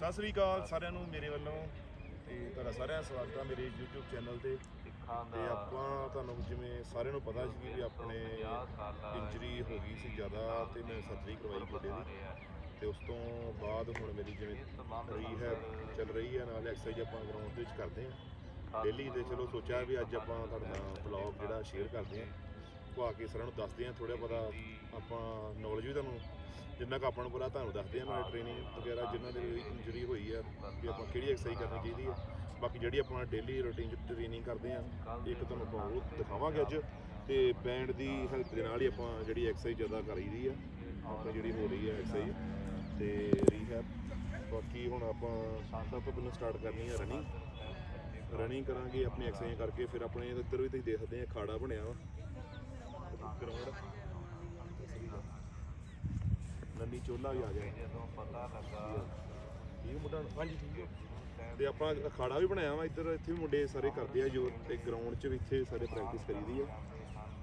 ਸਤਿ ਸ੍ਰੀ ਅਕਾਲ ਸਾਰਿਆਂ ਨੂੰ ਮੇਰੇ ਵੱਲੋਂ ਤੇ ਤੁਹਾਡਾ ਸਾਰਿਆਂ ਦਾ ਸਵਾਗਤ ਹੈ ਮੇਰੇ YouTube ਚੈਨਲ ਤੇ। ਤੇ ਆਪਾਂ ਤੁਹਾਨੂੰ ਜਿਵੇਂ ਸਾਰਿਆਂ ਨੂੰ ਪਤਾ ਸੀ ਵੀ ਆਪਣੇ ਇੰਜਰੀ ਹੋ ਗਈ ਸੀ ਜ਼ਿਆਦਾ ਤੇ ਮੈਂ ਸਰਜਰੀ ਕਰਵਾਈ ਗੋਡੇ ਦੀ ਤੇ ਉਸ ਤੋਂ ਬਾਅਦ ਹੁਣ ਮੇਰੀ ਜਿਵੇਂ ਰੀਹੈਬ ਚੱਲ ਰਹੀ ਹੈ ਨਾਲ ਐਕਸਰਸਾਈਜ਼ ਆਪਾਂ ਗਰਾਊਂਡ ਦੇ ਵਿੱਚ ਕਰਦੇ ਹਾਂ। ਡੇਲੀ ਤੇ ਚਲੋ ਸੋਚਿਆ ਵੀ ਅੱਜ ਆਪਾਂ ਤੁਹਾਡੇ ਬਲੌਗ ਜਿਹੜਾ ਸ਼ੇਅਰ ਕਰਦੇ ਹਾਂ। ਪਾ ਕੇ ਸਾਰਿਆਂ ਨੂੰ ਦੱਸਦੇ ਹਾਂ ਥੋੜਾ ਪਤਾ ਆਪਾਂ ਨੌਲੇਜ ਵੀ ਤੁਹਾਨੂੰ ਜਿੰਨਾ ਕੁ ਆਪਾਂ ਨੂੰ ਪਤਾ, ਤੁਹਾਨੂੰ ਦੱਸਦੇ ਹਾਂ ਨਾਲ ਟ੍ਰੇਨਿੰਗ ਵਗੈਰਾ ਜਿਨ੍ਹਾਂ ਦੇ ਇੰਜਰੀ ਹੋਈ ਹੈ ਵੀ ਆਪਾਂ ਕਿਹੜੀ ਐਕਸਰਸਾਈਜ਼ ਕਰਨੀ ਚਾਹੀਦੀ ਹੈ ਬਾਕੀ ਜਿਹੜੀ ਆਪਾਂ ਡੇਲੀ ਰੂਟੀਨ 'ਚ ਟ੍ਰੇਨਿੰਗ ਕਰਦੇ ਹਾਂ ਇੱਕ ਤੁਹਾਨੂੰ ਆਪਾਂ ਉਹ ਦਿਖਾਵਾਂਗੇ ਅੱਜ। ਤੇ ਬੈਂਡ ਦੀ ਹੈਲਪ ਦੇ ਨਾਲ ਹੀ ਆਪਾਂ ਜਿਹੜੀ ਐਕਸਰਸਾਈਜ਼ ਜ਼ਿਆਦਾ ਕਰੀਦੀ ਆ, ਆਪਾਂ ਜਿਹੜੀ ਹੋ ਰਹੀ ਹੈ ਐਕਸਰਸਾਈਜ਼ ਤੇ ਰੀਹੈਬ ਬਾਕੀ ਹੁਣ ਆਪਾਂ ਸਭ ਤੋਂ ਪਹਿਲਾਂ ਸਟਾਰਟ ਕਰਨੀ ਹੈ ਰਨਿੰਗ ਰਨਿੰਗ ਕਰਾਂਗੇ, ਆਪਣੀ ਐਕਸਰਸਾਈਜ਼ ਕਰਕੇ ਫਿਰ ਆਪਣੇ ਇੱਧਰ ਵੀ ਤੁਸੀਂ ਦੇਖ ਸਕਦੇ ਆ, ਖਾੜਾ ਬਣਿਆ ਵਾ। ਗਰਾਊਂਡ ਨੰਨੀ ਚੋਲਾ ਵੀ ਆ ਗਿਆ। ਜਦੋਂ ਪਤਾ ਲੱਗਾ ਠੀਕ ਮੁੰਡਾ? ਹਾਂਜੀ ਠੀਕ ਹੈ ਤੇ ਆਪਾਂ ਅਖਾੜਾ ਵੀ ਬਣਾਇਆ ਵਾ ਇੱਧਰ ਇੱਥੇ ਵੀ ਮੁੰਡੇ ਸਾਰੇ ਕਰਦੇ ਆ ਜੋ ਤੇ ਗਰਾਊਂਡ 'ਚ ਵੀ ਇੱਥੇ ਸਾਰੇ ਪ੍ਰੈਕਟਿਸ ਕਰੀਦੀ ਆ।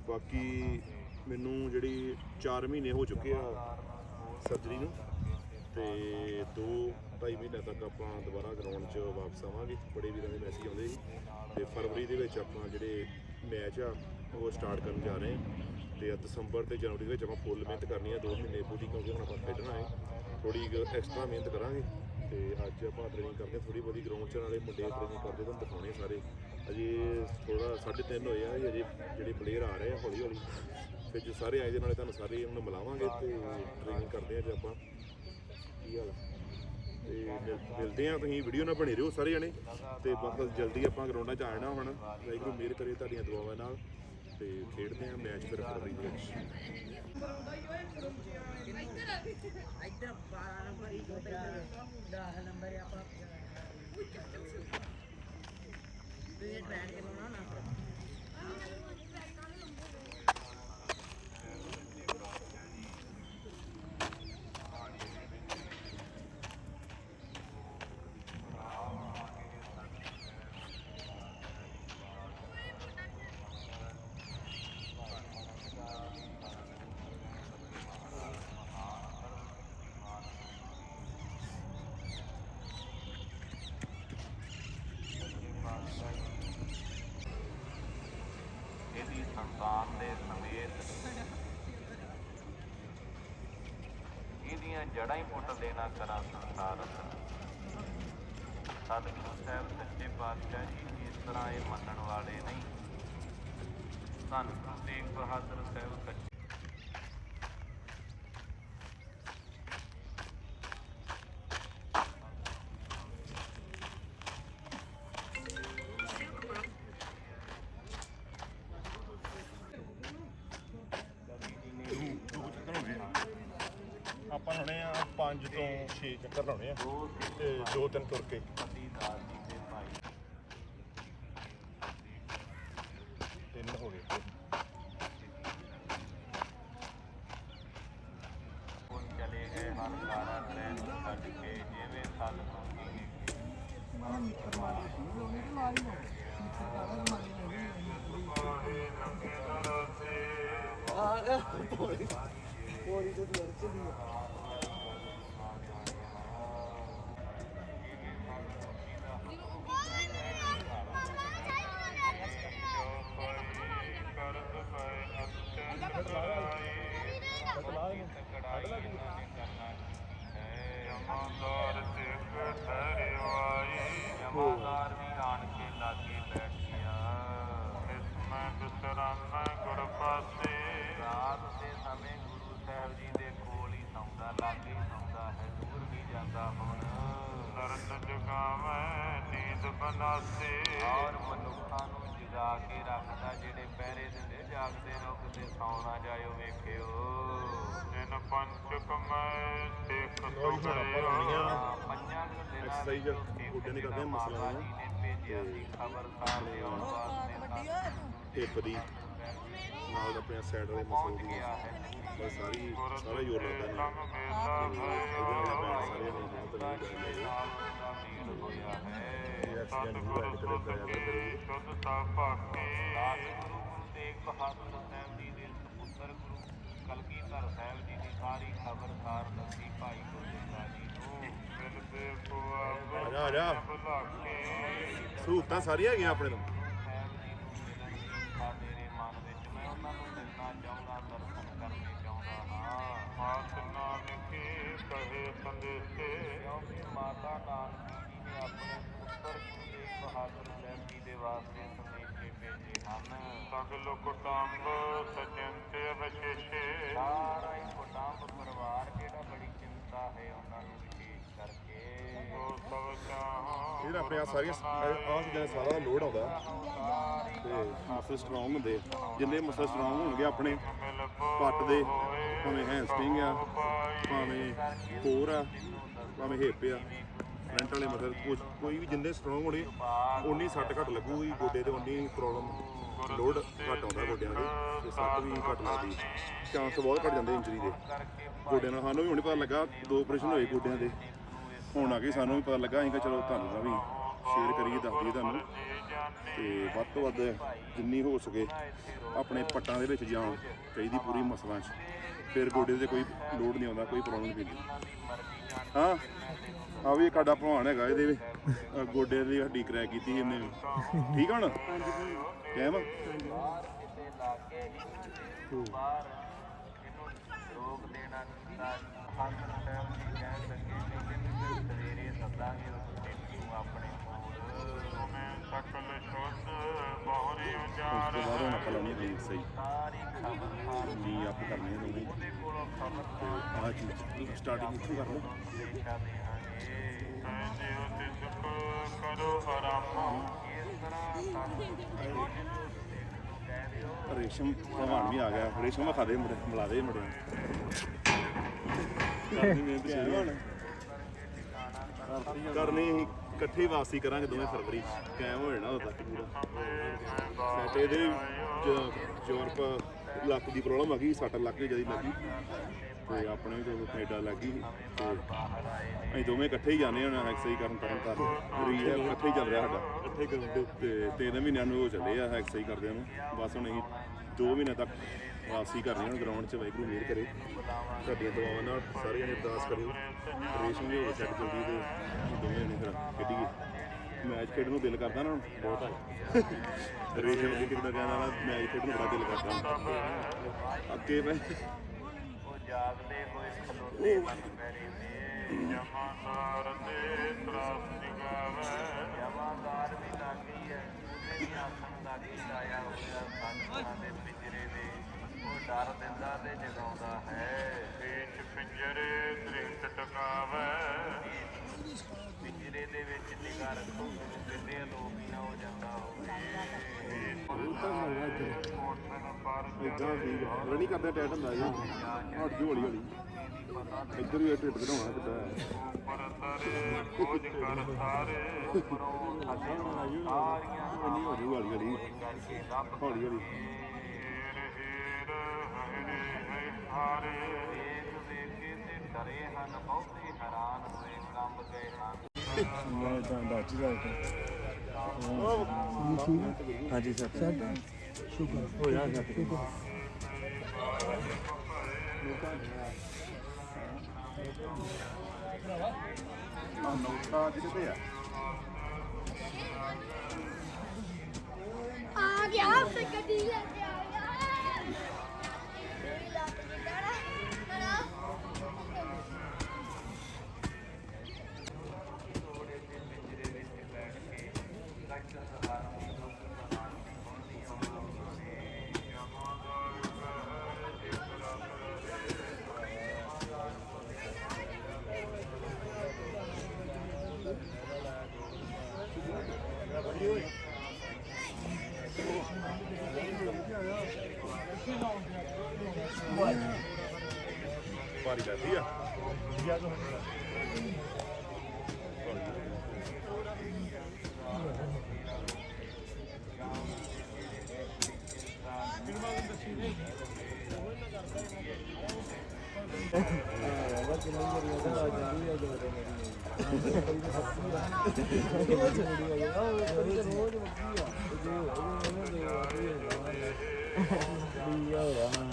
ਬਾਕੀ ਮੈਨੂੰ ਜਿਹੜੀ 4 ਮਹੀਨੇ ਹੋ ਚੁੱਕੇ ਆ ਸਰਜਰੀ ਨੂੰ ਤੇ 2 ਢਾਈ ਮਹੀਨੇ ਤੱਕ ਆਪਾਂ ਦੁਬਾਰਾ ਗਰਾਊਂਡ 'ਚ ਵਾਪਸ ਆਵਾਂਗੇ। ਬੜੇ ਵੀਰਾਂ ਦੇ ਮੈਸੇਜ ਆਉਂਦੇ ਸੀ। ਤੇ ਫਰਵਰੀ ਦੇ ਵਿੱਚ ਆਪਾਂ ਜਿਹੜੇ ਮੈਚ ਆ ਉਹ ਸਟਾਰਟ ਕਰਨ ਜਾ ਰਹੇ ਹਾਂ ਤੇ ਦਸੰਬਰ ਤੇ ਜਨਵਰੀ ਦੇ ਵਿੱਚ ਆਪਾਂ ਫੁੱਲ ਮਿਹਨਤ ਕਰਨੀ ਹੈ 2 ਮਹੀਨੇ ਪੂਰੀ, ਕਿਉਂਕਿ ਹੁਣ ਆਪਾਂ ਖੇਡਣਾ ਹੈ। ਥੋੜੀ ਐਕਸਟਰਾ ਮਿਹਨਤ ਕਰਾਂਗੇ। ਤੇ ਅੱਜ ਆਪਾਂ ਟ੍ਰੇਨਿੰਗ ਕਰਦੇ ਥੋੜੀ ਬਹੁਤੀ ਗਰਾਊਂਡ 'ਚ ਨਾਲੇ ਮੁੰਡੇ ਟ੍ਰੇਨਿੰਗ ਕਰਦੇ, ਤੁਹਾਨੂੰ ਦਿਖਾਉਣੇ ਸਾਰੇ। ਅਜੇ ਥੋੜਾ 3:30 ਹੋਏ ਆ, ਅਜੇ ਜਿਹੜੇ ਪਲੇਅਰ ਆ ਰਹੇ ਆ ਹੌਲੀ ਹੌਲੀ ਫਿਰ ਜੇ ਸਾਰੇ ਆਏ ਦੇ ਨਾਲੇ ਤੁਹਾਨੂੰ ਸਾਰੇ ਉਹਨਾਂ ਮਿਲਾਵਾਂਗੇ ਤੇ ਟ੍ਰੇਨਿੰਗ ਕਰਦੇ ਆ ਜੇ ਆਪਾਂ। ਕੀ ਹਾਲ ਆ? ਤੇ ਮਿਲਦੇ ਆ ਤੁਸੀਂ ਵੀਡੀਓ ਨਾਲ ਬਣੇ ਰਹੋ ਸਾਰੇ ਜਣੇ। ਤੇ ਬਸ ਜਲਦੀ ਆਪਾਂ ਗਰਾਊਂਡਾਂ 'ਚ ਆ ਜਾਣਾ ਹੁਣ। ਵਾਹਿਗੁਰੂ ਮਿਹਰ ਕਰੇ ਤੁਹਾਡੀਆਂ ਦੁਆਵਾਂ ਨਾਲ। ਤੇ ਖੇਡਦੇ ਆ ਮੈਚ ਫਿਰ ਫਰਵਰੀ ਦੇ ਵਿੱਚ। ਇੱਧਰ 12 ਨੰਬਰ ਹੀ 10 ਨੰਬਰ ਹੈ ਤੇ ਬੈਠ ਕੇ ਲਾਉਣਾ ਨਾ ਇਹਦੀ ਸੰਤਾਨ ਦੇ ਸਮੇਤ ਇਹਦੀਆਂ ਜੜਾਂ ਹੀ ਪੁੱਟ ਦੇਣਾ ਕਰਾਂ ਸੰਸਾਰ ਸਤਿਗੁਰੂ ਸਾਹਿਬ ਸੱਚੇ ਪਾਤਸ਼ਾਹ ਜੀ, ਇਸ ਤਰ੍ਹਾਂ ਇਹ ਮੰਨਣ ਵਾਲੇ ਨਹੀਂ। ਧੰਨ ਗੁਰੂ ਤੇਗ ਬਹਾਦਰ ਸਾਹਿਬ ਆਪਾਂ ਲਾਉਣੇ ਆ 5 ਤੋਂ 6 ਚੱਕਰ ਲਾਉਣੇ ਆ ਦੋ ਤੇ ਦੋ ਤਿੰਨ ਤੁਰ ਕੇ। ਤਿੰਨ ਹੋ ਗਏ ਉਹ ਚਲੇ ਗਏ ਹਰ ਸਾਰਾ ਟ੍ਰੈਨ ਛੱਡ ਕੇ ਜਿਵੇਂ ਸੱਲ ਹੁੰਦੀ ਜਮਾਦਾਰ ਸਿੰਘ ਠਹਿਰਵਾਈ ਜਮਾਦਾਰ ਵੀ ਆਣ ਕੇ ਲਾਗੇ ਬੈਠ ਗਿਆ ਇਸ ਮੈਂ ਬਿਸਰਾਨਾ ਗੁਰ ਪਾਸੇ ਰਾਤ ਦੇ ਸਮੇਂ ਗੁਰੂ ਸਾਹਿਬ ਜੀ ਦੇ ਕੋਲ ਹੀ ਸੌਂਦਾ ਲਾਗੇ ਹੀ ਸੌਂਦਾ ਹੈ ਦੂਰ ਵੀ ਜਾਂਦਾ ਹੁਣ ਦਰਦ ਜਗਾਵੇਂ ਨੀਂਦ ਬਨਾਸੇ ਔਰ ਮਨੁੱਖਾਂ ਨੂੰ ਜਗਾ ਕੇ ਰੱਖਦਾ ਜਿਹੜੇ ਪਹਿਰੇ ਦਿੰਦੇ ਜਾਗਦੇ ਰਹੋ ਕਿਤੇ ਸੌਂ ਨਾ ਜਾਇਓ ਵੇਖਿਓ। ਜਿਨ ਪੰਚਕ ਮੈਂ ਲਓ ਜੀ, ਹੁਣ ਆਪਾਂ ਲਾਉਣੀ ਆ। ਹਾਂ, ਪੰਜਾਂ ਕੁ ਦਿਨਾਂ ਵਿੱਚ ਗੋਡੇ ਦੀ ਕਰਦੇ ਮਸਲਾਂ ਜੀ ਨੇ ਭੇਜਿਆ ਸੀ ਵਾਸਤੇ ਦੀ ਨਾਲ ਆਪਣੇ ਸਾਈਡ ਵਾਲੇ ਮਸਲ ਦੀ ਬਸ ਸਾਰੀ ਸਾਰਾ ਜ਼ੋਰ ਲੱਗਦਾ ਸਾਰੇ ਨੇ ਬਹੁਤ ਹੈ ਸਤਿਗੁਰ ਸੁਧ ਕੀ ਸ਼ੁੱਧਤਾ ਭਾਕੀ ਗੁਰੂ ਤੇਗ ਬਹਾਦਰ ਸਾਹਿਬ ਜੀ ਦੇ ਸੁਪੁੱਤਰ ਗੁਰੂ ਕਲਗੀਧਰ ਸਾਹਿਬ ਜੀ ਦੀ ਸਾਰੀ ਖਬਰਸਾਰ ਦੱਸੀ ਭਾਈ ਗੁਰਦਿੱਤਾ ਜੀ ਨੂੰ ਮਿਲਦੇ ਪੁਆ ਆ ਜਾ ਸਹੂਲਤਾਂ ਸਾਰੀਆਂ ਹੈਗੀਆਂ ਆਪਣੇ ਤੋਂ ਆ ਮੇਰੇ ਮਨ ਵਿੱਚ ਮੈਂ ਉਹਨਾਂ ਨੂੰ ਮਿਲਣਾ ਚਾਹੁੰਦਾ ਦਰਸ਼ਨ ਕਰਨੇ ਚਾਹੁੰਦਾ ਹਾਂ ਆਸ ਨਾਨਕੀ ਕਹੇ ਸੰਦੇਸ਼ੇ। ਕਿਉਂਕਿ ਮਾਤਾ ਨਾਨਕੀ ਜੀ ਨੇ ਆਪਣੇ ਪੁੱਤਰ ਗੁਰੂ ਤੇਗ ਬਹਾਦਰ ਸਾਹਿਬ ਜੀ ਦੇ ਵਾਸਤੇ ਸੰਦੇਸ਼ੇ ਭੇਜੇ ਹਨ। ਸਗਲ ਕੁਟੰਬ ਸਚਿੰਤੇ ਵਿਸ਼ੇਸ਼ੇ। ਸਾਰਾ ਹੀ ਕੁਟੰਬ ਪਰਿਵਾਰ ਜਿਹੜਾ ਬੜੀ ਚਿੰਤਾ ਹੈ ਉਹਨਾਂ ਨੂੰ ਵਿਸ਼ੇਸ਼ ਕਰਕੇ ਸੋ ਸਭ ਚਾਹਾਂ ਇਹਦਾ ਆਪਣੇ ਆ ਸਾਰੀਆਂ ਆਹ ਚੀਜ਼ਾਂ ਦਾ ਸਾਰਾ ਲੋਡ ਆਉਂਦਾ। ਤੇ ਮਸਲ ਸਟਰੋਂਗ ਹੁੰਦੇ। ਆ। ਜਿੰਨੇ ਮਸਲ ਸਟਰੋਂਗ ਹੋਣਗੇ ਆਪਣੇ, ਪੱਟ ਦੇ, ਭਾਵੇਂ ਹੈਂਸਟਿੰਗ ਆ, ਭਾਵੇਂ ਕੋਰ ਆ, ਭਾਵੇਂ ਹਿੱਪ ਆ ਫਰੰਟ ਵਾਲੇ ਮਸਲ, ਕੁਛ ਕੋਈ ਵੀ ਜਿੰਨੇ ਸਟਰੋਂਗ ਹੋਣੇ ਉਨੀ ਸੱਟ ਘੱਟ ਲੱਗੂਗੀ, ਗੋਡੇ ਤੇ ਉਨੀ ਪ੍ਰੋਬਲਮ ਲੋਡ ਘੱਟ ਆਉਂਦਾ ਗੋਡਿਆਂ ਦੇ। ਤੇ ਸੱਟ ਵੀ ਘੱਟ ਲੱਗਦੀ। ਚਾਂਸ ਬਹੁਤ ਘੱਟ ਜਾਂਦੇ ਇੰਜਰੀ ਦੇ। ਗੋਡਿਆਂ ਨਾਲ ਸਾਨੂੰ ਵੀ ਹੁਣ ਪਤਾ ਲੱਗਾ, ਦੋ ਆਪਰੇਸ਼ਨ ਹੋਏ ਗੋਡਿਆਂ ਦੇ। ਹੁਣ ਆ ਕੇ ਸਾਨੂੰ ਵੀ ਪਤਾ ਲੱਗਾ ਅਸੀਂ ਕਿ ਚਲੋ ਤੁਹਾਨੂੰ ਦਾ ਵੀ ਸ਼ੇਅਰ ਕਰੀਏ ਦੱਸ ਦਈਏ ਤੁਹਾਨੂੰ। ਤੇ ਵੱਧ ਤੋਂ ਵੱਧ ਜਿੰਨੀ ਹੋ ਸਕੇ ਆਪਣੇ ਪੱਟਾਂ ਦੇ ਵਿੱਚ ਜਾਣ ਚਾਹੀਦੀ ਪੂਰੀ ਮਸਲਾਂ 'ਚ। ਫਿਰ ਗੋਡੇ ਤੇ ਕੋਈ ਲੋਡ ਨਹੀਂ ਆਉਂਦਾ ਕੋਈ ਪ੍ਰੋਬਲਮ ਨਹੀਂ ਪੈਂਦੀ। ਹਾਂ? ਆ ਵੀ ਸਾਡਾ ਭਲਵਾਨ ਹੈਗਾ ਇਹਦੇ ਵੀ। ਗੋਡੇ ਦੀ ਹੱਡੀ ਕਰੈਕ ਕੀਤੀ ਸੀ ਇਹਨੇ ਠੀਕ ਆ ਹੁਣ? ਕਹਿਮ ਕਿਤੇ ਲਾਗੇ ਹੀ ਬਾਹਰ ਇਹਨੂੰ ਰੋਕ ਦੇਣਾ ਕੀਤਾ ਹਾਕਮ ਸਾਹਿਬ ਜੀ ਕਹਿਣ ਲੱਗੇ ਕਿ ਸਵੇਰੇ ਸੱਦਾਂਗੇ ਉਸ ਦਿਨ ਨੂੰ ਆਪਣੇ ਕੋਲ। ਮੈਂ ਸਕਲ ਸ਼ੁੱਧ ਬਹੁਰੀ ਸਹੀ। ਸਾਰੀ ਖਬਰ ਨੀ ਆਪ ਕਰਨੀ ਹੈ ਦੋਵੇਂ ਉਹਦੇ ਕੋਲੋਂ ਖਬਰ ਤੇ ਆਹ ਚੀਜ਼ ਸਟਾਰਟਿੰਗ ਇੱਥੋਂ ਕਰ ਲਓ। ਦੇਖਾ ਦੇਹਾਂਗੇ ਜਿਉ ਤਿਸਕ ਕਰੋ ਆਰਾਮ ਇਸ ਤਰ੍ਹਾਂ ਸਾਨੂੰ ਰੇਸ਼ਮ ਭਲਵਾਨ ਵੀ ਆ ਗਿਆ। ਰੇਸ਼ਮ ਵਿਖਾ ਦੇ ਮੁੰਡੇ ਮਿਲਾ ਦੇ ਮੁੰਡੇ ਕਰਨੀ ਮਿਹਨਤ ਸ਼ੁਰੂ। ਹੁਣ? ਕਰਨੀ ਅਸੀਂ ਇਕੱਠੇ ਹੀ ਵਾਪਸੀ ਕਰਾਂਗੇ ਦੋਵੇਂ ਫਰਵਰੀ ਕਾਇਮ ਹੋ ਜਾਣਾ ਉਦੋਂ ਤੱਕ ਪੂਰਾ। ਸੈਟ ਇਹਦੇ ਯੂਰਪ ਲੱਕ ਦੀ ਪ੍ਰੋਬਲਮ ਆ ਗਈ 60 ਲੱਖ ਦੀ ਜ਼ਿਆਦਾ ਲੱਗੀ। ਤੇ ਆਪਣੇ ਵੀ ਜਦੋਂ ਕੈਨੇਡਾ ਲੱਗੀ ਤੇ ਅਸੀਂ ਦੋਵੇਂ ਇਕੱਠੇ ਹੀ ਜਾਂਦੇ ਹੁਣ ਐਕਸਰਸਾਈਜ਼ ਕਰਨ ਤਰਨ ਤਾਰਨ। ਰੀਹੈਬ ਇਕੱਠੇ ਹੀ ਚੱਲ ਰਿਹਾ ਸਾਡਾ। ਇਕੱਠੇ ਕਰਨ ਤੇ ਤਿੰਨ ਮਹੀਨਿਆਂ ਨੂੰ ਹੋ ਚੱਲੇ ਆ ਐਕਸਰਸਾਈਜ਼ ਕਰਦਿਆਂ ਨੂੰ। ਬਸ ਹੁਣ ਅਸੀਂ 2 ਮਹੀਨੇ ਤੱਕ ਵਾਪਸੀ ਕਰਨੀ ਹੁਣ ਗਰਾਊਂਡ 'ਚ ਵਾਹਿਗੁਰੂ ਮਿਹਰ ਕਰੇ। ਤੁਹਾਡੀਆਂ ਦੁਆਵਾਂ ਨਾਲ ਸਾਰੇ ਜਣੇ ਅਰਦਾਸ ਕਰਿਓ। ਰੇਸ਼ਮ ਵੀ ਹੋਵੇ ਸੈੱਟ ਜਲਦੀ ਤੇ ਅਸੀਂ ਦੋਵੇਂ ਜਣੇ ਫਿਰ ਖੇਡੀਏ। ਮੈਚ ਖੇਡਣ ਨੂੰ ਦਿਲ ਕਰਦਾ ਨਾ ਹੁਣ ਬਹੁਤ। ਆ ਰੇਸ਼ਮ ਦੀ ਕਿਦਾਂ ਕਹਿੰਦਾ ਨਾ ਮੈਚ ਖੇਡਣ ਨੂੰ ਬੜਾ ਦਿਲ ਕਰਦਾ। ਅੱਗੇ ਮੈਂ ਉਹ ਜਾਗਦੇ ਹੋਏ ਖਲੋਤੇ ਮਨ ਪੈਰੇ ਨੇ ਜਮਾਦਾਰ ਦੇ ਤਰਾਸ ਨਿਗਾਵੇ ਜਮਾਦਾਰ ਵੀ ਲੱਗ ਹੈ ਉਹਦੇ ਵੀ ਆਖਣ ਲੱਗ ਗਈ ਆਇਆ ਹੋਇਆ ਸੰਤਾਂ ਦੇ ਪਿੰਜਰੇ ਦੇ। ਉਹ ਡਰ ਦਿੰਦਾ ਤੇ ਜਗਾਉਂਦਾ ਹੈ। ਵੇਚ ਪਿੰਜਰੇ ਦ੍ਰਿਸ਼ਟ ਟਕਾਵੇ। ਪਿੰਜਰੇ ਦੇ ਵਿੱਚ ਨਿਗਾਹ ਰੱਖੋ। ਕਿਤੇ ਲੋਕ ਨਾ ਹੋ ਜਾਂਦਾ ਹੋਵੇ। ਇਦਾਂ ਠੀਕ ਰਣੀ ਕਰਦਾ ਟੈਟ ਹੁੰਦਾ ਜੀ ਹਟ ਜੋ ਹੌਲੀ ਹੌਲੀ ਇੱਧਰ ਵੀ ਢਿੱਡ ਘੜਾਉਣਾ ਕਿੱਦਾਂ ਪਰ ਤਰੇ ਖੋਜ ਕਰ ਸਾਰੇ ਨਹੀਂ ਹੋ ਜੂ ਹੌਲੀ ਹੌਲੀ ਕਰਕੇ ਰੱਬ ਹੌਲੀ ਹੌਲੀ ਹੀਰ ਹੀਰ ਹਰੇ ਹੈ ਹਾਰੇ ਵੇਖ ਵੇਖ ਕੇ ਤੇ ਡਰੇ ਹਨ ਬਹੁਤੇ ਹੈਰਾਨ ਹੋਏ ਕੰਬ ਗਏ ਹਨ ਮੈਂ ਤਾਂ ਦੱਸ ਹੀ ਹਾਂਜੀ ਸਰ। ਸ਼ੁਕਰ। ਹੋ ਜਾ ਸਰ। ਆ ਨੋਟਾ ਜਿਹਦੇ ਤੇ ਆ ਆ ਗਿਆ ਫਿਰ ਗੱਡੀ ਲੈ đi vô vậy mà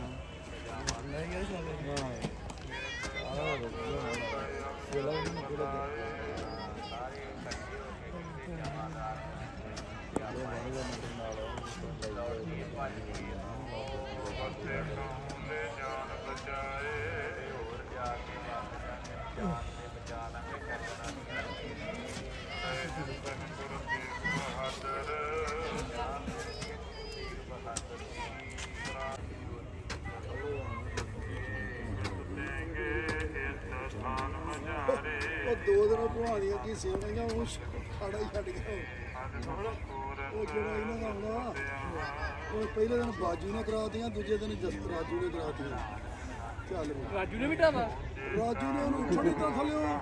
lấy cái xe lên rồi đó được rồi vừa lâu lắm rồi vừa lâu lắm rồi ਮੱਥੇ ਕਾਉਂਦੇ ਜਾਨ ਬਚਾਏ ਹੋਰ ਜਾ ਕੇ ਵਾਪਸ ਜਾਨ ਦੇ ਬਚਾ ਲਾਂਗੇ ਕਰਨਾ ਨਹੀਂ ਕਰਦੇ ਤੇ ਜਿਸਨ ਗੁਰੂ ਤੇਗ ਬਹਾਦਰ ਜਾਨ ਦੇ ਤੇਗ ਬਹਾਦਰ ਜੀ ਉਹ ਦੋ ਦਿਨ ਭਵਾਨੀਆਂ ਕੀ ਸੇਵਣੀਆਂ ਉਹ ਖਾੜਾ ਹੀ ਛੱਡ ਗਿਆ। ਉਹ ਜਿਹੜਾ ਇਹਨਾਂ ਦਾ ਹੁੰਦਾ ਉਹ ਪਹਿਲੇ ਦਿਨ ਬਾਜੂ ਨੇ ਕਰਾਤੀਆਂ ਦੂਜੇ ਦਿਨ ਜਸਤ ਰਾਜੂ ਨੇ ਕਰਾਤੀਆਂ। ਚੱਲ ਰਾਜੂ ਨੇ ਵੀ ਢਾਵਾ ਰਾਜੂ ਨੇ ਉਹਨੂੰ ਉੱਠਣ ਦਿੱਤਾ ਥੱਲੇ। ਉਹ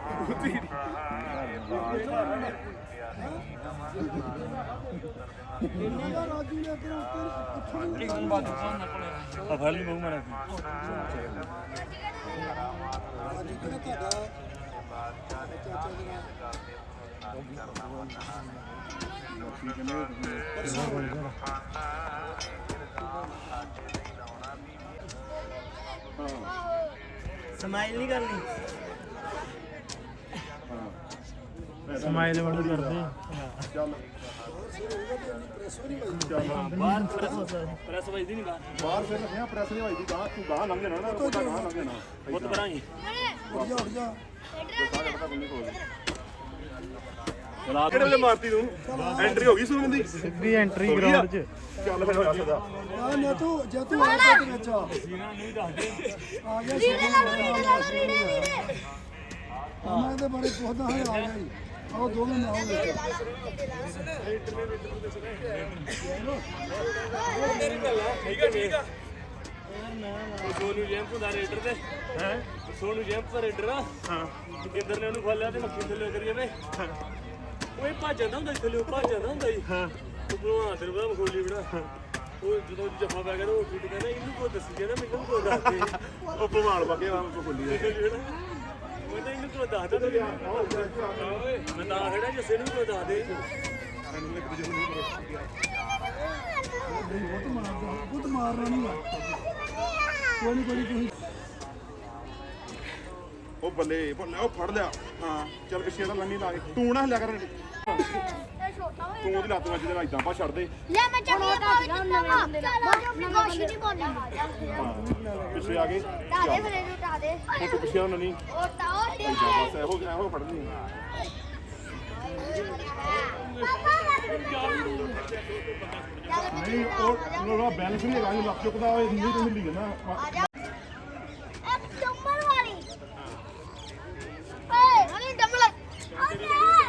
ਰਾਜੂ ਨੇ ਅੱਗੇ ਉੱਤਰ ਉੱਠਣ ਨਹੀਂ ਦਿੱਤਾ ਆ ਫੜ ਲਈ ਬਹੁ ਮਾਰਾ ਰਾਜੂ ਕਿਹੜਾ ਤੁਹਾਡਾ? ਚਾਚਾ ਜਿਹੜਾ ਸਮਾਈਲ ਨਹੀਂ ਕਰਨੀ। ਸਮਾਈਲ ਵਾਲੀ ਕਰਦੇ ਬਾਹਰ ਪ੍ਰੈਸ ਵਜਦੀ ਨਹੀਂ ਬਾਹਰ। ਬਾਹਰ ਫਿਰ ਲੱਗਿਆ ਪ੍ਰੈਸ ਨਹੀਂ ਹੋਈਦੀ ਗਾਂ ਤੂੰ ਗਾਂ ਲੰਘ ਜਾਣਾ ਨਾ ਉਹ ਗਾਂ ਲੰਘ ਜਾਣਾ। ਬਹੁਤ ਕਰਾਂਗੇ ਉੱਠ ਜਾ ਉੱਠ ਜਾ। ਕਿਹੜੇ ਵੇਲੇ ਮਾਰਤੀ ਤੂੰ? ਐਂਟਰੀ ਹੋ ਗਈ ਸੁਣ ਬੰਦੀ ਸਿੱਧੀ ਐਂਟਰੀ ਹੋ ਆ? ਗਰਾਊਂਡ 'ਚ। ਚੱਲ ਫਿਰ ਹੋਇਆ ਸਦਾ ਆ ਨਾ ਤੂੰ ਜੇ ਤੂੰ ਆ ਗਿਆ ਤੇ ਵਿੱਚ ਆ। ਆ ਗਿਆ ਸੀ ਮੈਂ ਤੇ ਬੜੇ ਪੁੱਛਦਾ ਹਾਂ ਆ ਗਿਆ ਜੀ। ਆਓ ਦੋਵੇਂ ਨਾ ਆਓ ਵਿੱਚ ਸੋਨੂ ਜੈਂਪ ਦਾ ਰੇਡਰ ਤੇ। ਹੈ? ਸੋਨੂ ਜੈਂਪ ਦਾ ਰੇਡਰ ਆ। ਹਾਂ। ਇੰਦਰ ਨੇ ਉਹਨੂੰ ਫੜ ਲਿਆ ਤੇ ਮੱਖੀ ਥੱਲੇ ਕਰੀ ਜਾਵੇ। ਓਏ ਭੱਜ ਜਾਂਦਾ ਹੁੰਦਾ ਸੀ ਥੱਲੇ ਭੱਜ ਜਾਂਦਾ ਹੁੰਦਾ ਸੀ। ਹਾਂ। ਉਹ ਭਲਵਾਨ ਤੇਰੇ ਪਤਾ ਮਖੋਲੀ ਬਣਾ। ਉਹ ਜਦੋਂ ਜੱਫਾ ਪੈ ਗਿਆ ਨਾ ਉਹ ਠੀਕ ਕਹਿੰਦਾ ਇਹਨੂੰ ਕੋਈ ਦੱਸੀ ਜਾਣਾ ਮੈਨੂੰ ਕੋਈ ਦੱਸ ਦੇ? ਉਹ ਭਗਵਾਨ ਬੱਗੇ ਵਾਂ ਕੋ ਖੁੱਲੀ ਉਹ ਤਾਂ ਇਹਨੂੰ ਕੋਈ ਦੱਸਦਾ ਤੂੰ? ਓਏ ਮੈਂ ਤਾਂ ਖੜਾ ਜੱਸੇ ਨੂੰ ਕੋਈ ਦੱਸ ਦੇ। ਬਹੁਤ ਮਾਰਦਾ ਬਹੁਤ ਮਾਰਨਾ ਨਹੀਂ ਕੋਈ ਨਹੀਂ ਕੋਈ ਨੀ, ਤੁਸੀਂ ਉਹ ਬੱਲੇ ਬੱਲੇ ਉਹ ਫੜ ਲਿਆ। ਹਾਂ ਚੱਲ ਪਿੱਛੇ ਦਾ ਲੰਮੀ ਲਾ ਕੇ। ਤੂੰ ਨਾ ਹਿਲਿਆ ਕਰ ਤੂੰ ਉਹਦੀ ਲੱਤ ਵੱਜ ਦੇ ਇਦਾਂ ਪਾ ਛੱਡ ਦੇ ਲੈ ਮੈਂ ਚੱਲ ਬਾਲ ਨਵੇਂ ਹੁੰਦੇ ਨੇ ਕੋਸ਼ਿਸ਼ ਨਹੀਂ ਬੋਲਣੀ ਹਾਂ ਪਿੱਛੇ ਆ ਗਏ ਟਾ ਦੇ ਫਿਰ ਇਹਨੂੰ ਟਾ ਦੇ ਹੁਣ ਤੂੰ ਪਿੱਛੇ ਆਉਣਾ ਨਹੀਂ ਉਹ ਟਾ ਉਹ ਦੇ ਬਸ ਇਹੋ ਇਹੋ ਫੜਨੀ ਨਹੀਂ ਉਹ, ਬੈਲੈਂਸ ਨਹੀਂ ਹੈਗਾ ਜੇ ਲੱਤ ਚੁੱਕਦਾ ਹੋਏ ਨਹੀਂ ਤੂੰ ਹਿੱਲੀ ਜਾਂਦਾ ਆ ਜਾ ਇੱਕ ਡੰਬਲ ਵਾਲੀ ਓਏ ਅਨੀ ਡੰਬਲ ਅਰੇ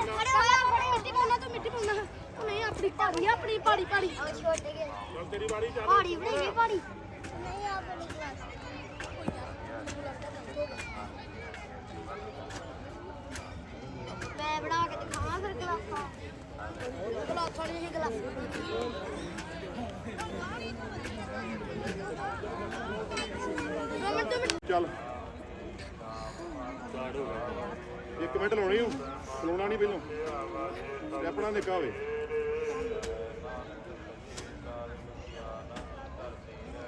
ਖੜੇ ਹੋਇਆ ਖੜੇ ਮਿੱਟੀ ਪਾਉਣਾ ਤੂੰ ਮਿੱਟੀ ਪਾਉਣਾ ਉਹ ਨਹੀਂ ਆਪਣੀ ਪਹਾੜੀ ਆਪਣੀ ਪਹਾੜੀ ਪਹਾੜੀ ਛੋਟ ਗਏ ਤੇਰੀ ਚੱਲ ਪਹਾੜੀ ਬਣਾਈ ਪਹਾੜੀ ਨਹੀਂ ਆਪਣੀ ਕਲਾਸ ਮੈਂ ਬਣਾ ਕੇ ਦਿਖਾਵਾਂ ਫਿਰ ਗਲਾਸਾਂ। ਗਲਾਸਾਂ ਨਹੀਂ ਗਲਾਸਾਂ ਦੋ ਮਿੰਟ ਦੋ ਮਿੰਟ ਚੱਲ। ਇੱਕ ਮਿੰਟ ਲਾਉਣੀ ਹੂੰ। ਚਲਾਉਣਾ ਨਹੀਂ ਪਹਿਲਾਂ। ਆਪਣਾ ਨਿੱਕਾ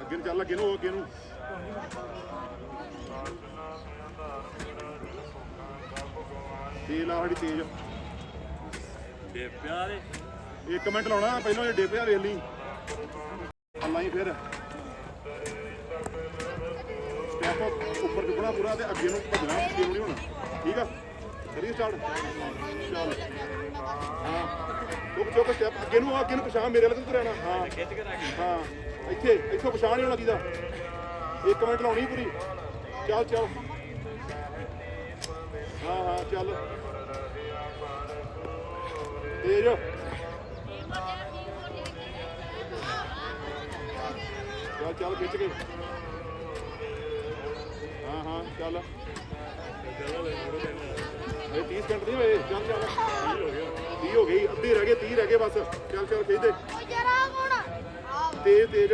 ਅੱਗੇ ਨੂੰ ਚੱਲ ਅੱਗੇ ਨੂੰ ਅੱਗੇ ਨੂੰ। ਤੇਲ ਆ ਸਾਡੀ ਤੇਜ਼। ਦੇ ਪਿਆਰੇ ਇੱਕ ਮਿੰਟ ਲਾਉਣਾ ਪਹਿਲਾਂ ਜੇ ਡੇਪਿਆ ਵੇਖ ਲਈ। ਅੱਲਾ ਹੀ ਫਿਰ। ਸਟੈਪ ਉੱਪਰ ਚੁੱਕਣਾ ਪੂਰਾ ਤੇ ਅੱਗੇ ਨੂੰ ਭੱਜਣਾ ਅੱਗੇ ਨਹੀਂ ਹੋਣਾ। ਠੀਕ ਆ? ਕਰੀਏ ਸਟਾਰਟ ਚੱਲ। ਹਾਂ। ਚੁੱਕ ਚੁੱਕ ਸਟੈਪ ਅੱਗੇ ਨੂੰ ਆ, ਅੱਗੇ ਨੂੰ ਪਛਾਣ ਮੇਰੇ ਵੱਲ ਕਿੱਧਰ ਰਹਿਣਾ। ਹਾਂ। ਖਿੱਚ ਕੇ ਰੱਖ। ਹਾਂ। ਇੱਥੇ, ਇੱਥੋਂ ਪਛਾਣ ਨਹੀਂ ਹੋਣਾ ਕਿਦਾ ਇੱਕ ਮਿੰਟ ਲਾਉਣੀ ਪੂਰੀ। ਚੱਲ ਚੱਲ। ਹਾਂ ਹਾਂ, ਚੱਲ। ਤੇਜ ਚੱਲ ਚੱਲ, ਖਿੱਚ ਕੇ। ਹਾਂ ਹਾਂ, ਚੱਲ। ਇਹ 30 ਸਕਿੰਟ ਨਹੀਂ ਹੋਏ। ਚੱਲ ਚੱਲ। 30 ਹੋ ਗਈ ਅੱਧੀ ਰਹਿ ਗਈ 30 ਰਹਿ ਗਏ ਬਸ। ਚੱਲ ਚੱਲ, ਖਿੱਚ ਦੇ। ਤੇਜ਼ ਤੇਜ਼।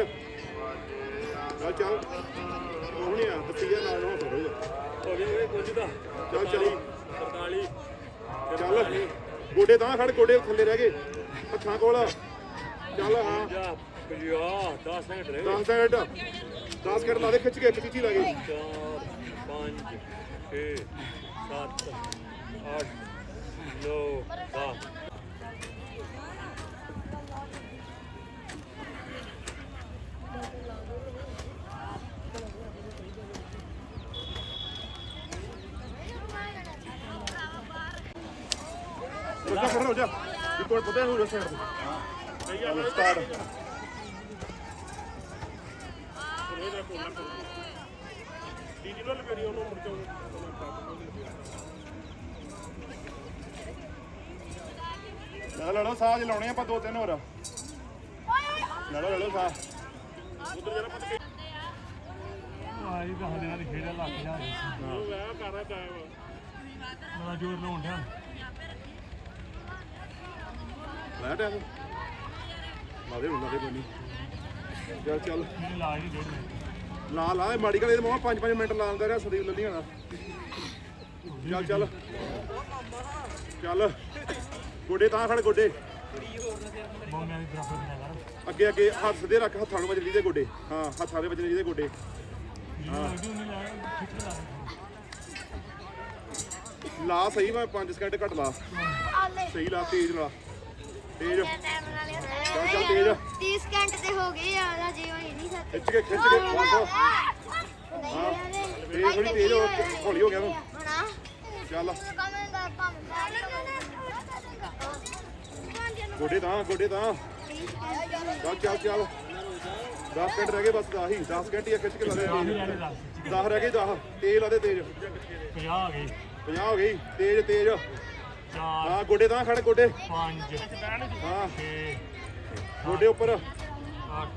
ਚੱਲ ਚੱਲ। ਉਹ ਨਹੀਂ ਆ ਦੱਸੀਆ ਨਾਲ ਨੂੰ ਹੋ ਗਿਆ ਓਏ ਕੁਝ ਦਾ ਚੱਲ ਚੱਲ। 43 ਚੱਲ ਗੋਡੇ ਤਾਂ ਖੜ ਗੋਡੇ ਥੱਲੇ ਰਹਿ ਗਏ। ਹੱਥਾਂ ਕੋਲ। ਚੱਲ ਹਾਂ। ਜਾ ਪਿਆ 10 ਮਿੰਟ ਰਹਿ 10 ਸਕਿੰਟ 10 ਸਕਿੰਟ ਲਾ ਦੇ ਖਿੱਚ ਕੇ ਇੱਕ ਚੀਚੀ ਲਾ ਕੇ। 4 5 6 7 8 9 10 1 ਰੁਜਾ ਫੜ ਰੁਜਾ ਇੱਕ ਵਾਰ ਪਤਾ ਹੋ ਰਿਹਾ ਸਾਈਡ ਤੇ ਚਲੋ ਸਟਾਰਟ ਲੈ ਲਓ ਸਾਹ ਚ ਲਾਉਣੇ ਆਪਾਂ ਦੋ ਤਿੰਨ ਹੋਰ ਲੈ ਲਓ ਲੈ ਲਓ ਸਾਹ ਆਈ ਤਾਂ ਹਲੇ ਨਾਲ ਖੇੜਾ ਲੱਗ ਜਾ ਉਹ ਵੈ ਕਰ ਰਿਹਾ ਬੜਾ ਜ਼ੋਰ ਲਾਉਣ ਡਿਆ। ਲੈ ਟੈਮ ਮਾਦੇ ਹੁਣ ਮਾਦੇ ਕੋਈ ਨਹੀਂ ਚੱਲ ਚੱਲ। ਇਹ ਲਾ ਹੀ ਦੇ ਲਾ ਲਾ ਇਹ ਮਾੜੀ ਗੱਲ ਇਹ ਮਾਮਾ 5-5 ਮਿੰਟ ਲਾਉਂਦਾ ਰਿਹਾ ਸਦੀਪ ਲੱਲੀ ਹਣਾ। ਚੱਲ ਚੱਲ। ਚੱਲ। ਗੋਡੇ ਤਾਂ ਖੜ ਗੋਡੇ। ਦੀ ਅੱਗੇ ਅੱਗੇ ਹੱਥ ਸਿੱਧੇ ਰੱਖ ਹੱਥਾਂ ਨੂੰ ਵੱਜਣੀ ਦੇ ਗੋਡੇ। ਹਾਂ ਹੱਥਾਂ ਦੇ ਵੱਜਣੇ ਜਿਹਦੇ ਗੋਡੇ। ਹਾਂ। ਲਾ ਸਹੀ ਮੈਂ 5 ਸਕਿੰਟ ਘੱਟ ਲਾ। ਸਹੀ ਲਾ ਤੇਜ਼ ਲਾ। ਤੇਜ਼। ਚੱਲ ਚੱਲ ਤੇਜ਼। 30 ਸਕਿੰਟ ਤੇ ਹੋ ਗਏ ਆ ਜੀ ਹੋਈ ਨਹੀਂ ਸਕਦੀ ਖਿੱਚ ਕੇ ਖਿੱਚ ਕੇ ਬਸ ਹਾਂ। ਤੇਜ਼ ਥੋੜੀ ਤੇਜ਼ ਹੋ ਹੌਲੀ ਹੋ ਗਿਆ ਤੂੰ ਬਣਾ। ਚੱਲ। ਗੋਡੇ ਤਾਂ ਗੋਡੇ ਤਾਂ। ਚੱਲ ਚੱਲ ਚੱਲ। 10 ਸਕਿੰਟ ਰਹਿ ਗਏ ਬਸ 10 ਹੀ 10 ਸਕਿੰਟ ਹੀ ਆ, ਖਿੱਚ ਕੇ ਲਾ ਦੇ। 10 ਰਹਿ ਗਏ 10 ਤੇਜ਼ ਲਾ ਦੇ ਤੇਜ਼। 50 ਆ ਗਈ 50 ਹੋ ਗਈ। ਤੇਜ਼ ਤੇਜ਼। 4 ਹਾਂ ਗੋਡੇ ਤਾਂ ਖੜ ਗੋਡੇ। 5 ਹਾਂ। 6 ਗੋਡੇ ਉੱਪਰ। 8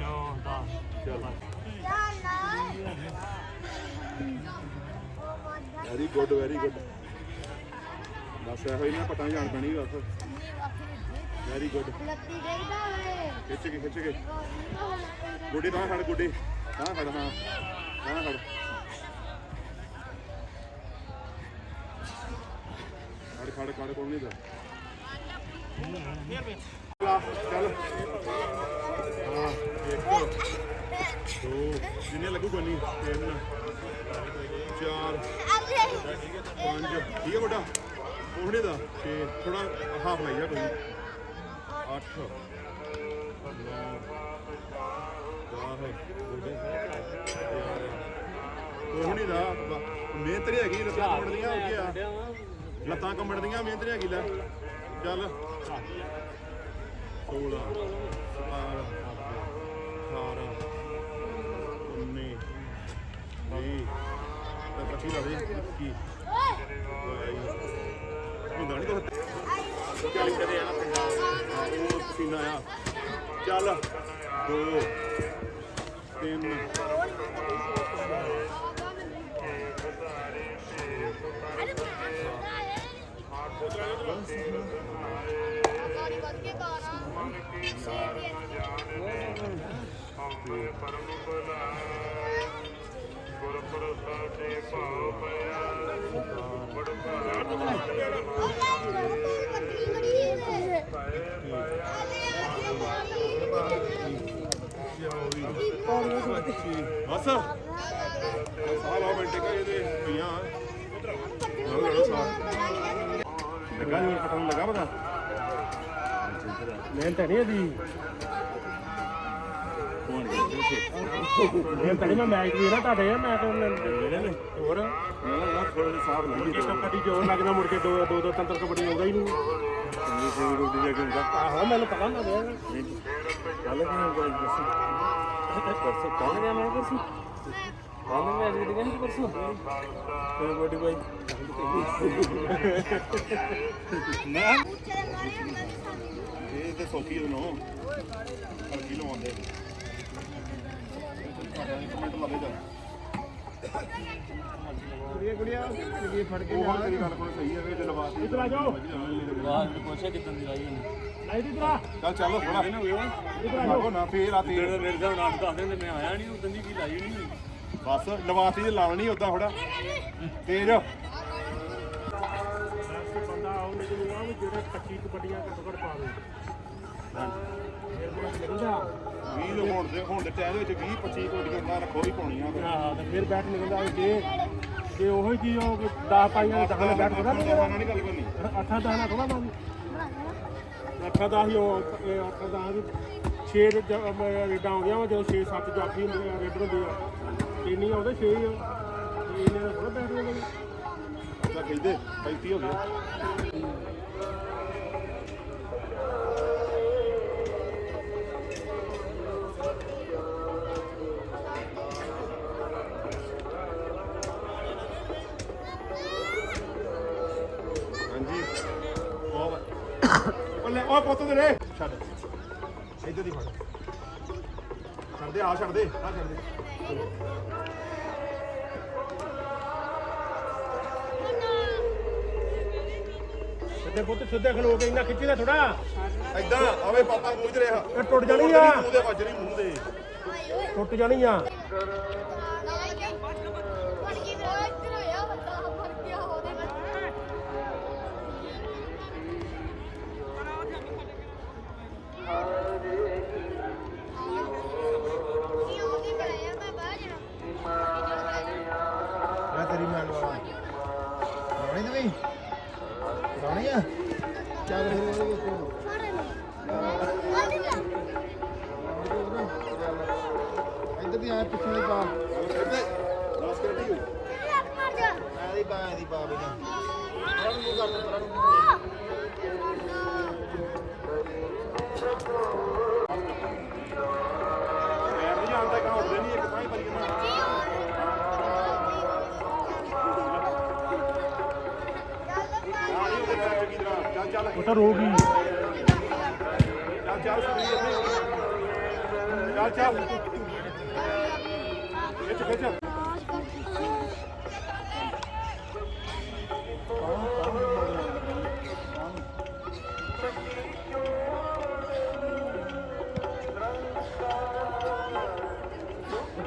9 10 ਚੱਲ। ਵੈਰੀ ਗੁੱਡ ਵੈਰੀ ਗੁੱਡ ਬਸ ਇਹੋ ਹੀ ਨਾ ਪਟਾਂ ਜਾਣ ਪੈਣੀ ਬਸ। ਵੈਰੀ ਗੁੱਡ ਲੱਤੀ ਡੇਗਦਾ ਵੇ ਖਿੱਚ ਕੇ ਖਿੱਚ ਕੇ। ਗੋਡੇ ਤਾਂ ਖੜ ਗੋਡੇ। ਤਾਂ ਖੜ ਹਾਂ। ਤਾਂ ਖੜ। ਖੜ ਖੜ ਖੜ ਕੋਲ ਨਹੀਂ ਦਾ ਲਾ, ਚੱਲ ਹਾਂ ਇੱਕ ਦੋ ਜਿੰਨੇ ਲੱਗੂ ਕੋਈ ਨਹੀਂ ਤਿੰਨ ਚਾਰ ਪੰਜ ਠੀਕ ਹੈ ਬੇਟਾ ਉਹਨੇ ਦਾ ਤੇ ਥੋੜਾ ਹਾਫ ਲਾਈ ਜਾ ਕੋਈ ਨੀ। ਅੱਠ ਨੌ ਦਸ ਉਹਨੇ ਦਾ ਬ- ਮਿਹਨਤ ਨਹੀਂ ਹੈਗੀ ਲੱਤਾਂ ਕੰਮੜਦੀਆਂ ਹੋ ਗਿਆ ਲੱਤਾਂ ਕੰਮੜਦੀਆਂ ਮਿਹਨਤ ਨਹੀਂ ਹੈਗੀ ਚੱਲ। 16 17 18 19 20 ਤਾਂ 25 ਲਾ ਦੇ 21 ਹੁੰਦਾ ਨਹੀਂ ਕੁਛ। ਚੱਲ ਕਦੇ ਆ। ਪੰਜਾਬ ਉਹ ਪਸੀਨਾ ਆ ਚੱਲ। ਦੋ, ਤਿੰਨ। ਗਾੜੀ ਵੱਧ ਕੇ 12 ਪਰਮ ਬੁਲਾ ਗੁਰ ਪ੍ਰਸਾਦੇ ਭਾਉ ਪਿਆ ਬੜ ਬਸ ਸਾਹ ਲਾਓ ਮਿੰਟ ਕਾ ਇਹਦੇ ਪਈਆਂ ਲਓ ਲਓ ਸਾਹ ਲੱਗਾ ਜੀ ਪਟਨ ਲੱਗਾ ਪਤਾ ਮਿਹਨਤ ਨਹੀਂ ਇਹਦੀ। ਇਹ ਤੜੀ ਮੈਂ ਮੈਚ ਵੀ ਨਾ ਤੁਹਾਡੇ ਮੈਂ ਤਾਂ ਜਿਹੜੇ ਨੇ ਹੋਰ ਨਾ ਥੋੜਾ ਲੱਗੀ ਮੁੜ ਕੇ ਕਬੱਡੀ ਜੋਰ ਲੱਗਦਾ ਮੁੜ ਕੇ ਦੋ ਦੋ ਦੋ ਤਿੰਨ ਤਿੰਨ ਕਬੱਡੀ ਆਉਂਦਾ ਹੀ ਨਹੀਂ। ਚੰਗੀ ਸਹੀ ਰੋਟੀ ਦੇ ਕੇ ਹੁੰਦਾ ਆਹੋ ਮੈਨੂੰ ਪਤਾ ਨਾ ਗਿਆ ਕੱਲ ਕਿਵੇਂ ਕੋਈ ਦੱਸੀ ਪਰਸੋਂ। ਕੱਲ ਗਿਆ ਮੈਂ ਪਰਸੋਂ। ਕੱਲ ਮੈਂ ਅੱਜ ਗਿਆ ਸੀ ਪਰਸੋਂ ਤੇ ਬੋਡੀ ਬਾਈ ਨਾ ਇਹ ਤੇ ਸੌਖੀ ਹੈ ਨੋ। ਹਲਕੀ ਲਵਾਉਂਦੇ? ਕਮੈਂਟ ਲੱਗੇ ਜਾ ਕੁੜੀਆਂ ਕੁੜੀਆਂ ਕੁੜੀਆਂ ਫੜ ਕੇ ਉਹ ਹੁਣ ਤੇਰੀ ਗੱਲ ਕੋਲ ਸਹੀ ਹੈ ਵੀ ਤੇ ਲਵਾ ਦੇ ਇਧਰ ਆ ਜਾਓ। ਬਾਹਰ ਪੁੱਛਿਆ ਕਿਦਾਂ ਦੀ ਲਾਈ ਨਹੀਂ ਇਧਰ ਆ। ਚੱਲ ਚੱਲ ਥੋੜਾ ਹੈ ਨਾ ਹੋਵੇ ਆਹੋ ਨਾ ਫੇਰ ਆ ਤੇਲ। ਮੇਰੇ ਦਾ ਨਾਮ ਦੱਸ ਦਿੰਦੇ ਮੈਂ ਆਇਆ ਨਹੀਂ ਉਦੋਂ ਦੀ ਕੀ ਲਾਈ ਨਹੀਂ ਬਸ ਲਵਾਤੀ ਜੇ ਲਾਉਣੀ ਉਦਾਂ ਥੋੜਾ ਤੇਜ਼ ਬੰਦਾ ਆਉ ਮੈਨੂੰ ਆ ਵੀ ਜਿਹੜੇ 25 ਕਬੱਡੀਆਂ ਘੱਟੋ ਘੱਟ ਦੇ ਦੇ ਹੁਣ ਦੇ ਦੇ ਟਾਈਮ ਵਿੱਚ 20 25 ਕੋਟੀਆਂ ਦਾ ਰੱਖੋ ਹੀ ਪਾਉਣੀਆਂ ਫਿਰ ਹਾਂ ਤੇ ਫਿਰ ਬੈਟ ਨਿਕਲਦਾ ਜੇ ਜੇ ਉਹੋ ਹੀ ਚੀਜ਼ ਉਹ 10 ਪਾਈਆਂ ਦਾ ਬੈਟ ਥੋੜਾ ਆਪਾਂ ਨਾਲ ਨਹੀਂ ਗੱਲ ਕਰਨੀ। ਅੱਠਾਂ ਦਸ ਨਾਲ ਥੋੜਾ ਬਾਬੂ ਅੱਠਾਂ ਦਸ ਹੀ ਉਹ ਇਹ ਅੱਠਾਂ ਦੀ 6 ਰੇਡਾਂ ਆਉਂਦੀਆਂ ਵਾ ਜਦੋਂ 6 7 ਜਾਫੀ ਹੁੰਦੇ ਆ ਰੇਡਰ ਹੁੰਦੇ ਆ। ਇੰਨੀ ਆਉਂਦੇ 6 ਹੀ ਆ। ਇਹਨੇ ਥੋੜਾ ਬੈਟ ਹੋਵੇ ਤਾਂ ਕਹਿੰਦੇ 35 ਹੋ ਗਏ। ਉਹ ਪੁੱਤ ਦੇ ਰੇ ਛੱਡ। ਇੱਧਰ ਦੀ ਫੜ। ਛੱਡ ਦੇ ਆ ਛੱਡ ਦੇ ਆ ਛੱਡ ਦੇ। ਸਿੱਧੇ ਪੁੱਤ ਸਿੱਧੇ ਖਲੋ ਕੇ ਇੰਨਾ ਖਿੱਚੀਦਾ ਥੋੜਾ ਐਦਾਂ ਆਵੇ ਪਾਪਾ ਪਹੁੰਚ ਰਿਹਾ। ਇਹ ਟੁੱਟ ਜਾਣੀ ਆ। ਮੂੰਹ ਦੇ ਵੱਜ ਰਹੀ ਮੂੰਹ ਦੇ। ਟੁੱਟ ਜਾਣੀ ਆ। ਤਰ੍ਹਾਂ ਚੱਲ ਚੱਲ ਉਹ ਤਾਂ ਰੋ ਗਈ ਚੱਲ ਚੱਲ ਸੁਣੀ ਚੱਲ ਚੱਲ ਖਿੱਚ ਖਿੱਚ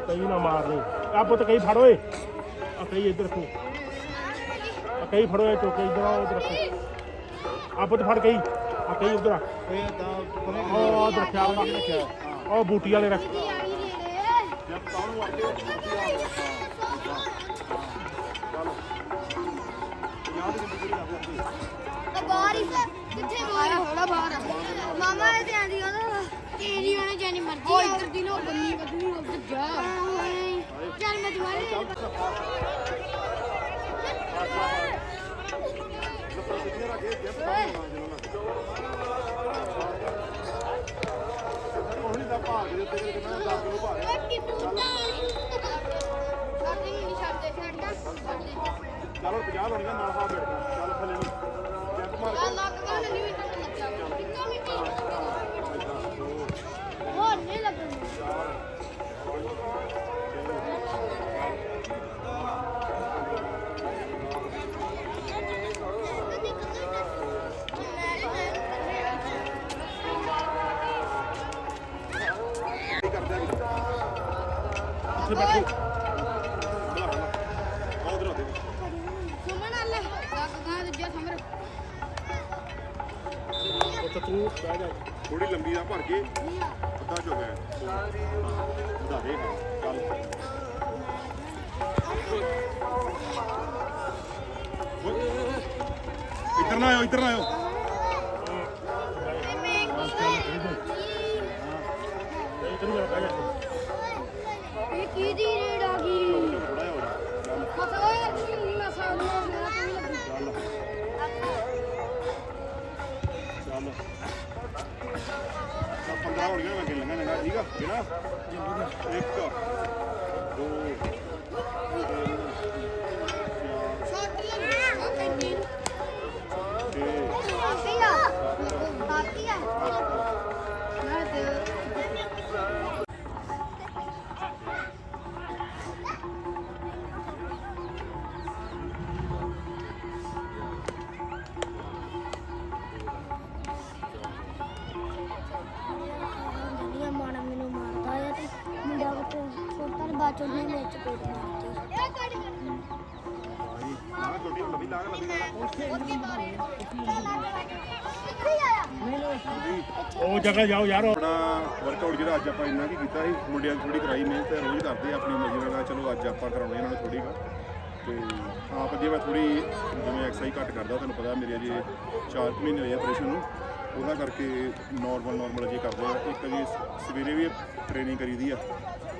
ਕਈ ਨਾ ਮਾਰ ਲਈ ਆ ਪੁੱਤ ਕਈ ਫੜ ਓਏ ਆ ਪੁੱਤ ਫੜ ਕਈ ਆ ਕਈ ਉੱਧਰ ਆ। ਉਹ ਉੱਧਰ ਰੱਖਿਆ ਵਾ ਉਹ ਬੂਟੀ ਵਾਲੇ ਰੱਖ। ਮਾਮਾ ਇਹ ਤੇ ਆਂਦੀ ਉਹਦਾ ਤੇਰੀ ਉਹਨੇ ਜਾਨੀ ਮਰਜ਼ੀ ਉਹ ਇੱਧਰ ਦੀ ਲੋ ਬੰਨੀ ਵਧਣੀ ਉੱਧਰ ਜਾ ਚੱਲ ਮੈਂ ਜਵਾਨੀ ਚੱਲ ਹੁਣ 50 ਬਣੀਆਂ ਨਾਲ ਹਾਫ ਬੈਠਦਾ ਚੱਲ ਥੱਲੇ ਨੂੰ ਇੱਥੇ ਬੈਠੋ। ਆ ਉਧਰ ਆ ਦੇ ਸੁਮਨ ਅੱਲੇ ਲੱਗ ਗਾ ਦੂਜਾ ਸਮਰ ਪੁੱਤ ਤੂੰ ਬਹਿ ਜਾ। ਥੋੜੀ ਲੰਬੀ ਆ ਭਰ ਕੇ। ਅੱਧਾ ਚੁੱਕ ਗਿਆ ਵਧਾ ਦੇ। ਚੱਲ। ਇੱਧਰ ਨਾ ਆਇਓ ਇੱਧਰ ਨਾ ਆਇਓ। ਮੈਂ ਗਿਣ ਲੰਗਾ ਉਹ ਜਗ੍ਹਾ ਜਾਓ ਯਾਰ। ਆਪਣਾ ਵਰਕਆਊਟ ਜਿਹੜਾ ਅੱਜ ਆਪਾਂ ਇੰਨਾ ਕੀ ਕੀਤਾ ਸੀ, ਮੁੰਡਿਆਂ ਦੀ ਥੋੜੀ ਕਰਾਈ ਮਿਹਨਤ, ਰੋਜ਼ ਕਰਦੇ ਆ ਆਪਣੀ ਮਰਜ਼ੀ ਨਾਲ। ਚਲੋ ਅੱਜ ਆਪਾਂ ਕਰਾਉਣੇ ਇਹਨਾਂ ਨੂੰ ਥੋੜੀ ਤੇ ਆਪ ਜੇ ਮੈਂ ਥੋੜੀ ਜਿਵੇਂ ਐਕਸਰਸਾਈਜ਼ ਘੱਟ ਕਰਦਾ, ਤੁਹਾਨੂੰ ਪਤਾ ਮੇਰੇ ਅਜੇ 4 ਮਹੀਨੇ ਹੋਏ ਆਪਰੇਸ਼ਨ ਨੂੰ। ਉਹਦਾ ਕਰਕੇ ਨਾਰਮਲ ਨਾਰਮਲ ਜੇ ਕਰਦੇ ਆ। ਇੱਕ ਜੀ ਸਵੇਰੇ ਵੀ ਟ੍ਰੇਨਿੰਗ ਕਰੀਦੀ ਆ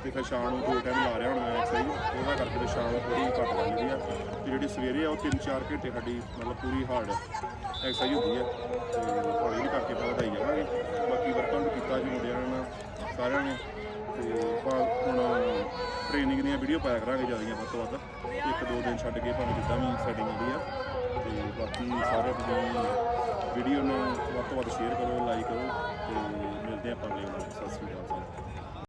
ਤੇ ਫਿਰ ਸ਼ਾਮ ਨੂੰ ਦੋ ਟਾਈਮ ਲਾ ਰਿਹਾ ਹੁਣ ਮੈਂ ਐਕਸਰਸਾਈਜ਼ ਉਹਦਾ ਕਰਕੇ ਫਿਰ ਸ਼ਾਮ ਨੂੰ ਥੋੜੀ ਘੱਟ ਕਰ ਲਈਦੀ ਆ। ਤੇ ਜਿਹੜੀ ਸਵੇਰੇ ਆ ਉਹ 3-4 ਘੰਟੇ ਸਾਡੀ ਮਤਲਬ ਪੂਰੀ ਹਾਰਡ ਐਕਸਰਸਾਈਜ਼ ਹੁੰਦੀ ਆ। ਤੇ ਹੌਲੀ ਹੌਲੀ ਕਰਕੇ ਆਪਾਂ ਵਧਾਈ ਜਾਵਾਂਗੇ। ਬਾਕੀ ਵਰਕਆਊਟ ਕੀਤਾ ਜੀ ਮੁੰਡਿਆਂ ਨੇ, ਸਾਰਿਆਂ ਨੇ। ਤੇ ਆਪਾਂ ਹੁਣ ਟ੍ਰੇਨਿੰਗ ਦੀਆਂ ਵੀਡੀਓ ਪਾਇਆ ਕਰਾਂਗੇ ਜਿਆਦੀਆਂ ਵੱਧ ਤੋਂ ਵੱਧ। ਇੱਕ ਦੋ ਦਿਨ ਛੱਡ ਕੇ ਭਾਵੇਂ ਜਿੱਦਾਂ ਵੀ ਸੈਟਿੰਗ ਹੁੰਦੀ ਆ। ਤੇ ਬਾਕੀ ਸਾਰੇ ਤੁਸੀਂ ਵੀਡੀਓ ਨੂੰ ਵੱਧ ਤੋਂ ਵੱਧ ਸ਼ੇਅਰ ਕਰੋ ਲਾਈਕ ਕਰੋ ਤੇ ਮਿਲਦੇ ਆਪਾਂ ਅਗਲੇ ਵਲੌਗ ਸਤਿ ਸ਼੍ਰੀ ਅਕਾਲ।